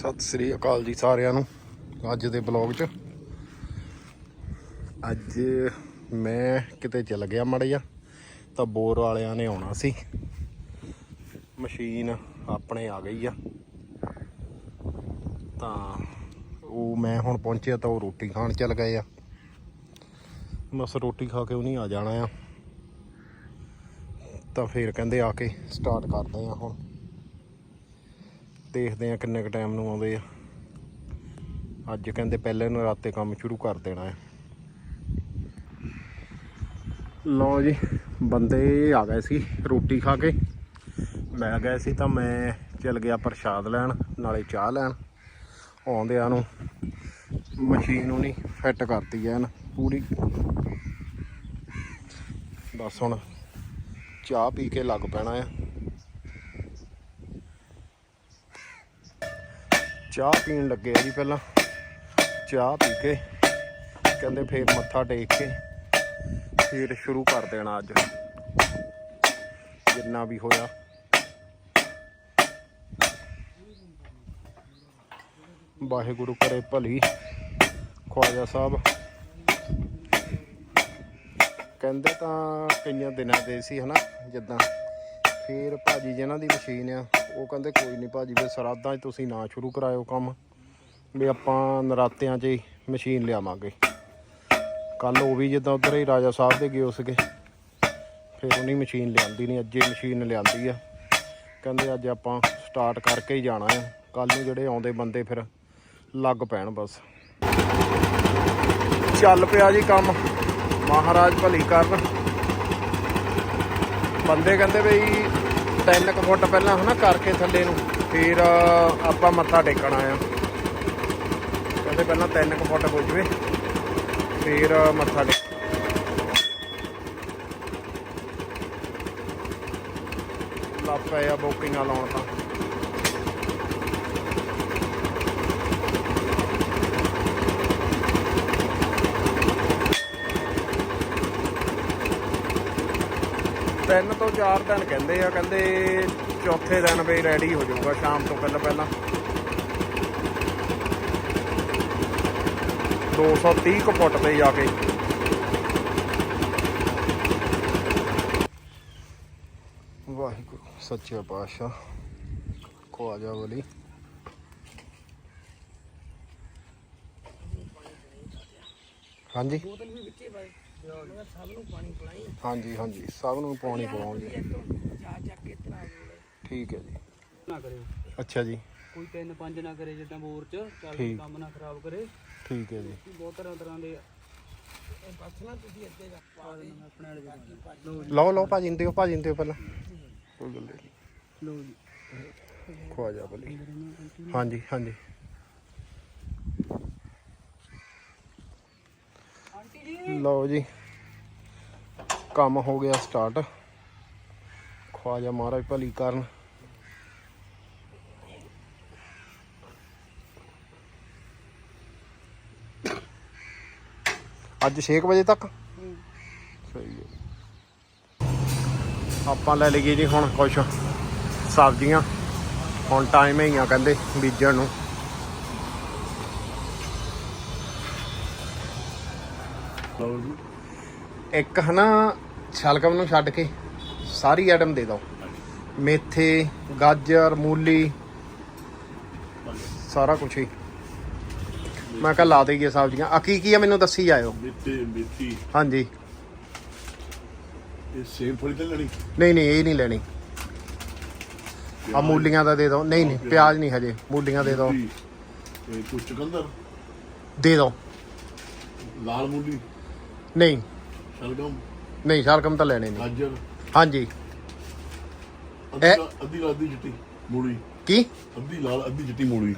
ਸਤਿ ਸ੍ਰੀ ਅਕਾਲ ਜੀ ਸਾਰਿਆਂ ਨੂੰ ਅੱਜ ਦੇ ਬਲੌਗ 'ਚ। ਅੱਜ ਮੈਂ ਕਿਤੇ ਚਲ ਗਿਆ ਮੜ ਜਾ ਤਾਂ ਬੋਰ ਵਾਲਿਆਂ ਨੇ ਆਉਣਾ ਸੀ। ਮਸ਼ੀਨ ਆਪਣੇ ਆ ਗਈ ਆ। ਤਾਂ ਉਹ ਮੈਂ ਹੁਣ ਪਹੁੰਚਿਆ ਤਾਂ ਉਹ ਰੋਟੀ ਖਾਣ ਚੱਲ ਗਏ ਆ। ਬਸ ਰੋਟੀ ਖਾ ਕੇ ਉਹ ਨਹੀਂ ਆ ਜਾਣਾ ਆ। ਤਾਂ ਫਿਰ ਕਹਿੰਦੇ ਆ ਕੇ ਸਟਾਰਟ ਕਰਦੇ ਆ ਹੁਣ। ਦੇਖਦੇ ਆ ਕਿੰਨੇ ਕ ਟਾਈਮ ਨੂੰ ਆਉਂਦੇ ਆ। ਅੱਜ ਕਹਿੰਦੇ ਪਹਿਲੇ ਨੂੰ ਰਾਤੇ ਕੰਮ ਸ਼ੁਰੂ ਕਰ ਦੇਣਾ ਹੈ। ਲਓ ਜੀ, ਬੰਦੇ ਆ ਗਏ ਸੀ ਰੋਟੀ ਖਾ ਕੇ। ਮੈਂ ਗਏ ਸੀ ਤਾਂ ਮੈਂ ਚਲ ਗਿਆ ਪ੍ਰਸ਼ਾਦ ਲੈਣ, ਨਾਲੇ ਚਾਹ ਲੈਣ। ਆਉਂਦਿਆਂ ਨੂੰ ਮਸ਼ੀਨ ਉਹਨੀ ਫਿੱਟ ਕਰਤੀ ਐਨ ਪੂਰੀ। ਬਸ ਹੁਣ ਚਾਹ ਪੀ ਕੇ ਲੱਗ ਪੈਣਾ ਆ ਚਾਹ ਪੀਣ ਲੱਗੇ ਆ ਜੀ ਪਹਿਲਾਂ। ਚਾਹ ਪੀ ਕੇ ਕਹਿੰਦੇ ਫੇਰ ਮੱਥਾ ਟੇਕ ਕੇ ਫੇਰ ਸ਼ੁਰੂ ਕਰ ਦੇਣਾ ਅੱਜ। ਜਿੰਨਾ ਵੀ ਹੋਇਆ। ਵਾਹਿਗੁਰੂ ਕਰੇ ਭਲੀ। ਖਵਾਜਾ ਸਾਹਿਬ। ਕਹਿੰਦੇ ਤਾਂ ਕਈਆਂ ਦਿਨਾਂ ਦੇ ਸੀ ਹਨਾ, ਜਿੱਦਾਂ। ਫੇਰ ਭਾਜੀ ਜਿਹਨਾਂ ਦੀ ਮਸ਼ੀਨ ਆ ਉਹ ਕਹਿੰਦੇ ਕੋਈ ਨਹੀਂ ਭਾਜੀ, ਵੀ ਸਰਾਧਾਂ 'ਚ ਤੁਸੀਂ ਨਾ ਸ਼ੁਰੂ ਕਰਾਇਓ ਕੰਮ, ਵੀ ਆਪਾਂ ਨਰਾਤਿਆਂ 'ਚ ਹੀ ਮਸ਼ੀਨ ਲਿਆਵਾਂਗੇ। ਕੱਲ ਉਹ ਵੀ ਜਿੱਦਾਂ ਉਧਰ ਹੀ ਰਾਜਾ ਸਾਹਿਬ ਦੇ ਗਏ ਸੀਗੇ, ਫਿਰ ਉਹਨੇ ਮਸ਼ੀਨ ਲਿਆਂਦੀ ਨਹੀਂ ਅੱਜ ਹੀ ਮਸ਼ੀਨ ਲਿਆਂਦੀ ਆ। ਕਹਿੰਦੇ ਅੱਜ ਆਪਾਂ ਸਟਾਰਟ ਕਰਕੇ ਹੀ ਜਾਣਾ ਆ ਕੱਲ ਨੂੰ ਜਿਹੜੇ ਆਉਂਦੇ ਬੰਦੇ ਫਿਰ ਲੱਗ ਪੈਣ ਬਸ। ਚੱਲ ਪਿਆ ਜੀ ਕੰਮ, ਮਹਾਰਾਜ ਭਲੀ ਕਰਨ। ਬੰਦੇ ਕਹਿੰਦੇ ਬਈ 3 ਕੁ ਫੁੱਟ ਪਹਿਲਾਂ ਹਨਾ ਕਰਕੇ ਥੱਲੇ ਨੂੰ, ਫਿਰ ਆਪਾਂ ਮੱਥਾ ਟੇਕਣਾ ਆ ਕਹਿੰਦੇ ਪਹਿਲਾਂ 3 ਕੁ ਫੁੱਟ ਹੋ ਜਵੇ ਫਿਰ ਮੱਥਾ ਟੇਕ ਲੱਪੇ ਆ ਬੁਕਿੰਗਾਂ ਲਾਉਣ ਤਾਂ। ਤਿੰਨ ਤੋਂ ਚਾਰ ਦਿਨ ਕਹਿੰਦੇ ਆ ਕਹਿੰਦੇ ਚੌਥੇ ਦਿਨ ਵੀ ਰੈਡੀ ਹੋ ਜਾਊਗਾ ਸ਼ਾਮ ਤੋਂ ਪਹਿਲਾਂ ਪਹਿਲਾਂ। 230 ਕੁ ਫੁੱਟ ਤੇ ਜਾ ਕੇ। ਵਾਹਿਗੁਰੂ ਸੱਚੇ ਪਾਤਸ਼ਾਹ ਖਵਾਜਾ ਵਲੀ ਹਾਂਜੀ? ਸਭ ਨੂੰ ਪਾਣੀ ਪਿਲਾਈ ਹਾਂਜੀ ਹਾਂਜੀ। ਸਭ ਨੂੰ ਪਾਣੀ ਚੱਕ ਕੇ ਤਰਾ ਠੀਕ ਹੈ ਜੀ। ਨਾ ਕਰਿਓ। ਅੱਛਾ ਜੀ। ਕੋਈ ਤਿੰਨ ਪੰਜ ਨਾ ਕਰੇ ਜਿੱਦਾਂ ਬੋਰ ਚ ਚੱਲ ਠੀਕ। ਕੰਮ ਨਾ ਖਰਾਬ ਕਰੇ। ਠੀਕ ਹੈ ਜੀ। ਬਹੁਤ ਤਰ੍ਹਾਂ ਤਰ੍ਹਾਂ ਦੇ ਬਸ ਨਾ ਤੁਸੀਂ ਅੱਗੇ ਜਾ ਆਪਣੇ ਵਾਲੇ ਦੇ ਲੋ ਜੀ ਲਓ ਲਓ ਭਾਜੀ ਨੂੰ ਦਿਓ ਭਾਜੀ ਨੂੰ ਦਿਓ ਪਹਿਲਾਂ ਕੋਈ ਗੱਲ ਨਹੀਂ। ਲੋ ਜੀ। ਵਲੀ ਹਾਂਜੀ ਹਾਂਜੀ। ਲਓ ਜੀ। ਕੰਮ ਹੋ ਗਿਆ ਸਟਾਰਟ ਖਵਾਜਾ ਮਹਾਰਾਜ ਭਲੀ ਕਰਨ। ਅੱਜ 6 ਵਜੇ ਤੱਕ? ਸਹੀ ਹੈ। ਆਪਾਂ ਲੈ ਲਈਏ ਜੀ ਹੁਣ ਕੁਛ ਸਬਜ਼ੀਆਂ। ਹੁਣ ਟਾਈਮ ਹੀ ਆ ਕਹਿੰਦੇ ਬੀਜਣ ਨੂੰ। ਇੱਕ ਹਨਾ ਸ਼ਲਗਮ ਨੂੰ ਛੱਡ ਕੇ ਸਾਰੀ ਆਈਟਮ ਦੇ ਦਿਓ। ਮੇਥੇ ਗਾਜਰ ਮੂਲੀ ਸਾਰਾ ਕੁਝ ਹੀ। ਮੈਂ ਕਿਹਾ ਲਾ ਦੇਈਏ ਸਬਜ਼ੀਆਂ। ਆ ਕੀ ਕੀ ਆ ਮੈਨੂੰ ਦੱਸੀ ਜਾਇਓ? ਮਿੱਟੀ ਮਿੱਟੀ ਹਾਂਜੀ। ਇਹ ਸੇਬ ਥੋੜੀ ਤੇ ਲੜੀ ਨਹੀਂ ਨਹੀਂ ਇਹ ਨਹੀਂ ਲੈਣੀ। ਆ ਮੂਲੀਆਂ ਦਾ ਦੇ ਦਿਓ। ਨਹੀਂ ਨਹੀਂ ਪਿਆਜ਼। ਨਹੀਂ ਹਜੇ। ਮੂਲੀਆਂ ਦੇ ਦਿਓ। ਇਹ ਕੁਛ ਚੁਕੰਦਰ? ਦੇ ਦਿਓ। ਲਾਲ ਮੂਲੀ? ਨਹੀਂ। ਸ਼ਲਗਮ। ਨਹੀਂ ਸ਼ਲਗਮ ਤਾਂ ਲੈਣੇ ਨਹੀਂ। ਗਾਜਰ। ਹਾਂਜੀ। ਅੱਧੀ ਇਹ- ਅੱਧੀ ਲਾਲ ਅੱਧੀ ਚਿੱਟੀ ਮੂਲੀ। ਕੀ? ਅੱਧੀ ਲਾਲ ਅੱਧੀ ਚਿੱਟੀ ਮੂਲੀ।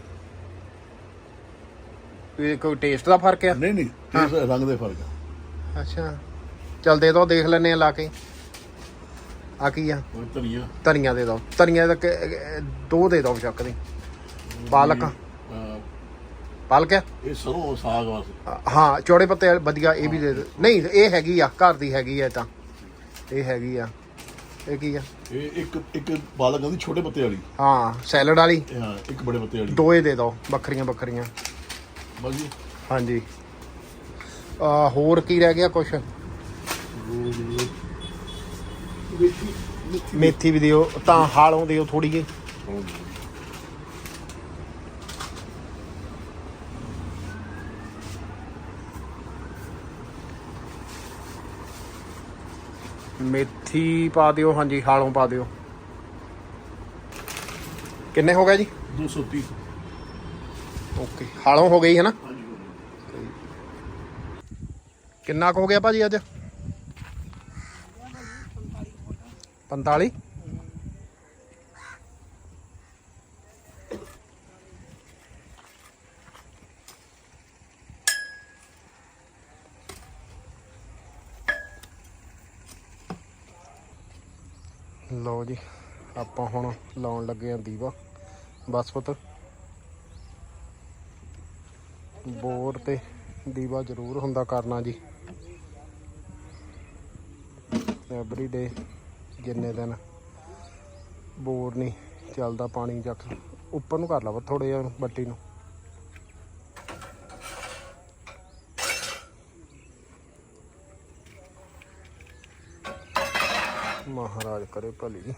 ਇਹ ਕੋਈ ਟੇਸਟ ਦਾ ਫ਼ਰਕ ਆ? ਨਹੀਂ ਨਹੀਂ ਇਸ ਰੰਗ ਦੇ ਫ਼ਰਕ ਆ। ਅੱਛਾ। ਚਲ ਦੇ ਦਿਓ ਦੇਖ ਲੈਨੇ ਆ ਲਾ ਕੇ। ਆ ਕੀ ਆ? ਹੋਰ ਧਨੀਆ। ਧਨੀਆ ਦੇ ਦਿਓ ਧਨੀਆ ਦਾ ਕਿ- ਅਹ ਦੋ ਦੇ ਦਿਓ ਚੱਕ ਦੀ। ਪਾਲਕ। ਪਾਲਕ ਆ? ਇਹ ਸਰੋਂ ਸਾਗ ਵਾਸਤੇ ਹਾਂ ਚੌੜੇ ਪੱਤੇ ਵਧੀਆ ਇਹ ਵੀ ਦੇ ਦਿਓ। ਨਹੀਂ ਇਹ ਹੈਗੀ ਆ ਘਰ ਦੀ ਹੈਗੀ ਆ ਇਹ ਤਾਂ। ਇਹ ਹੈਗੀ ਆ। ਇਹ ਕੀ ਆ? ਇਹ ਇੱਕ ਇੱਕ ਪਾਲਕ ਆਉਂਦੀ ਛੋਟੇ ਪੱਤੇ ਵਾਲੀ। ਹਾਂ ਸੈਲਡ ਵਾਲੀ। ਇਹ ਹਾਂ ਇੱਕ ਬੜੇ ਪੱਤੇ ਵਾਲੀ। ਦੋਏ ਦੇ ਦਿਓ ਵੱਖਰੀਆਂ ਵੱਖਰੀਆਂ। ਬਸ ਜੀ। ਹਾਂਜੀ। ਆ ਹੋਰ ਕੀ ਰਹਿ ਗਿਆ ਕੁਛ? ਮੇਥੀ ਵੀ ਦਿਓ ਤਾਂ ਹਾਲੋਂ ਦਿਓ ਥੋੜੀ ਜਿਹੀ। ਮੇਥੀ ਪਾ ਦਿਓ ਹਾਂਜੀ ਹਾਲੋਂ ਪਾ ਦਿਓ। ਕਿੰਨੇ ਹੋ ਗਏ ਜੀ? 230 ਓਕੇ ਹਾਲੋਂ ਹੋ ਗਈ ਹੈ ਨਾ? ਕਿੰਨਾ ਕੁ ਹੋ ਗਿਆ ਭਾਜੀ ਅੱਜ? 45 ਲਓ ਜੀ ਆਪਾਂ ਹੁਣ ਲਾਉਣ ਲੱਗੇ ਆਂ ਦੀਵਾ। ਬਸ ਪੁੱਤ। ਬੋਰ ਤੇ ਦੀਵਾ ਜ਼ਰੂਰ ਹੁੰਦਾ ਕਰਨਾ ਜੀ। ਐਵਰੀ ਡੇ ਜਿੰਨੇ ਦਿਨ ਬੋਰ ਨਹੀਂ ਚੱਲਦਾ ਪਾਣੀ ਚੱਕ ਉੱਪਰ ਨੂੰ ਕਰ ਲਾ ਥੋੜੇ ਜਿਹਾ ਉਹਨੂੰ, ਬੱਟੀ ਨੂੰ। ਮਹਾਰਾਜ ਕਰੇ ਭਲੀ।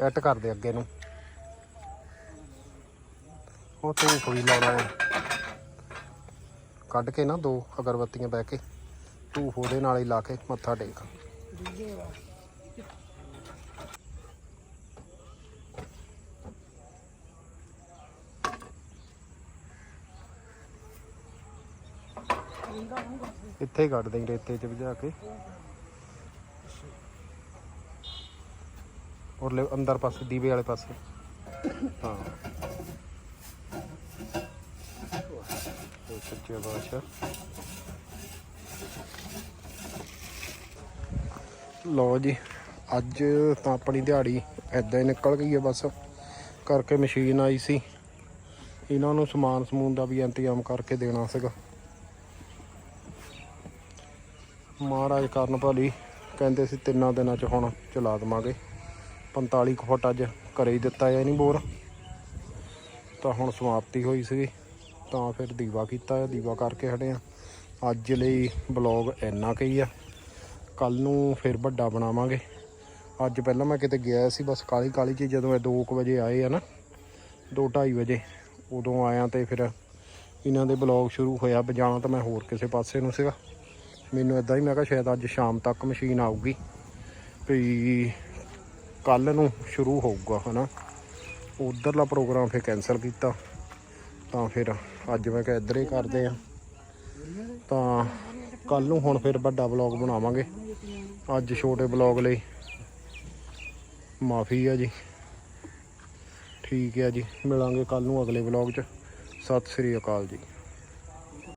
ਐਟ ਕਰਦੇ ਅੱਗੇ ਨੂੰ। ਉਹ ਧੂਫ ਵੀ ਲਾਉਣਾ ਹੈ। ਕੱਢ ਕੇ ਨਾ ਦੋ ਅਗਰਬੱਤੀਆਂ ਬਹਿ ਕੇ। ਧੂਫ ਉਹਦੇ ਨਾਲ ਹੀ ਲਾ ਕੇ ਮੱਥਾ ਟੇਕ। ਇੱਥੇ ਹੀ ਕੱਢ ਦੇਂ ਰੇਤੇ 'ਚ ਭਜਾ ਕੇ। ਔਰ ਲੈ ਅੰਦਰ ਪਾਸੇ, ਦੀਵੇ ਵਾਲੇ ਪਾਸੇ। ਹਾਂ। ਇਹ ਸੱਚੇ ਬਾਦਸ਼ਾਹ ਲਓ ਜੀ, ਅੱਜ ਤਾਂ ਆਪਣੀ ਦਿਹਾੜੀ ਐਦਾਂ ਹੀ ਨਿਕਲ ਗਈ ਹੈ ਬਸ। ਕਰਕੇ ਮਸ਼ੀਨ ਆਈ ਸੀ। ਇਹਨਾਂ ਨੂੰ ਸਮਾਨ ਸਮੂਨ ਦਾ ਵੀ ਇੰਤਜ਼ਾਮ ਕਰਕੇ ਦੇਣਾ ਸੀਗਾ। ਮਹਾਰਾਜ ਕਰਨ ਭਾਲੀ, ਕਹਿੰਦੇ ਸੀ ਤਿੰਨਾਂ ਦਿਨਾਂ ਚ ਹੁਣ ਚਲਾ ਦਵਾਂਗੇ। 45 ਕੁ ਫੁੱਟ ਅੱਜ ਘਰੇ ਹੀ ਦਿੱਤਾ ਐ ਨਹੀਂ ਬੋਰ। ਤਾਂ ਹੁਣ ਸਮਾਪਤੀ ਹੋਈ ਸੀਗੀ, ਤਾਂ ਫਿਰ ਦੀਵਾ ਕੀਤਾ ਹੈ, ਦੀਵਾ ਕਰਕੇ ਹਟੇ ਆ ਅੱਜ ਲਈ ਬਲੌਗ ਇੰਨਾ ਕੁ ਆ। ਕੱਲ ਨੂੰ ਫਿਰ ਵੱਡਾ ਬਣਾਵਾਂਗੇ। ਅੱਜ ਪਹਿਲਾਂ ਮੈਂ ਕਿਤੇ ਗਿਆ ਸੀ, ਬਸ ਕਾਲੀ ਕਾਲੀ ਚ ਜਦੋਂ ਇਹ 2 ਵਜੇ ਆਏ ਆ ਨਾ 2:30 ਵਜੇ, ਉਦੋਂ ਆਇਆ ਤੇ ਫਿਰ ਇਹਨਾਂ ਦੇ ਬਲੌਗ ਸ਼ੁਰੂ ਹੋਇਆ, ਬਜਾਣਾ ਤਾਂ ਮੈਂ ਹੋਰ ਕਿਸੇ ਪਾਸੇ ਨੂੰ ਸੀਗਾ। ਮੈਨੂੰ ਇਦਾਂ ਹੀ, ਮੈਂ ਕਿਹਾ ਸ਼ਾਇਦ ਅੱਜ ਸ਼ਾਮ ਤੱਕ ਮਸ਼ੀਨ ਆਊਗੀ, ਵੀ ਕੱਲ ਨੂੰ ਸ਼ੁਰੂ ਹੋਊਗਾ, ਹਨਾ। ਉਧਰਲਾ ਪ੍ਰੋਗਰਾਮ ਫਿਰ ਕੈਨਸਲ ਕੀਤਾ, ਤਾਂ ਫਿਰ ਅੱਜ ਮੈਂ ਕਿਹਾ ਇੱਧਰ ਹੀ ਕਰਦੇ ਆ। ਤਾਂ ਕੱਲ ਨੂੰ ਹੁਣ ਫਿਰ ਵੱਡਾ ਬਲੌਗ ਬਣਾਵਾਂਗੇ। ਅੱਜ ਛੋਟੇ ਬਲੌਗ ਲਈ ਮਾਫੀ ਆ ਜੀ। ਠੀਕ ਹੈ ਜੀ, ਮਿਲਾਂਗੇ ਕੱਲ ਨੂੰ ਅਗਲੇ ਬਲੌਗ 'ਚ। ਸਤਿ ਸ੍ਰੀ ਅਕਾਲ ਜੀ।